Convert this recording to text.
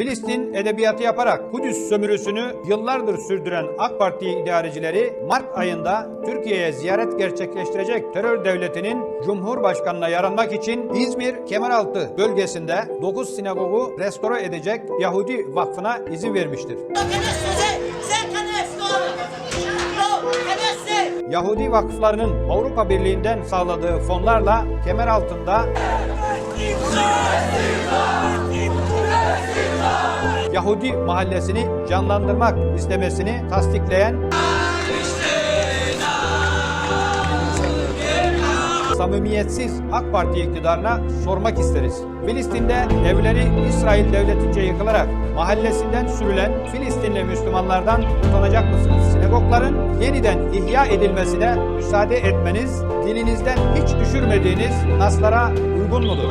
Filistin edebiyatı yaparak Kudüs sömürüsünü yıllardır sürdüren AK Parti idarecileri Mart ayında Türkiye'ye ziyaret gerçekleştirecek terör devletinin Cumhurbaşkanına yaranmak için İzmir Kemeraltı bölgesinde 9 sinagogu restore edecek Yahudi Vakfı'na izin vermiştir. Yahudi vakıflarının Avrupa Birliği'nden sağladığı fonlarla kemer altında Yahudi mahallesini canlandırmak istemesini tasdikleyen samimiyetsiz AK Parti iktidarına sormak isteriz. Filistin'de evleri İsrail devletince yıkılarak mahallesinden sürülen Filistinli Müslümanlardan utanacak mısınız? Sinagogların yeniden ihya edilmesine müsaade etmeniz dilinizden hiç düşürmediğiniz naslara uygun mudur?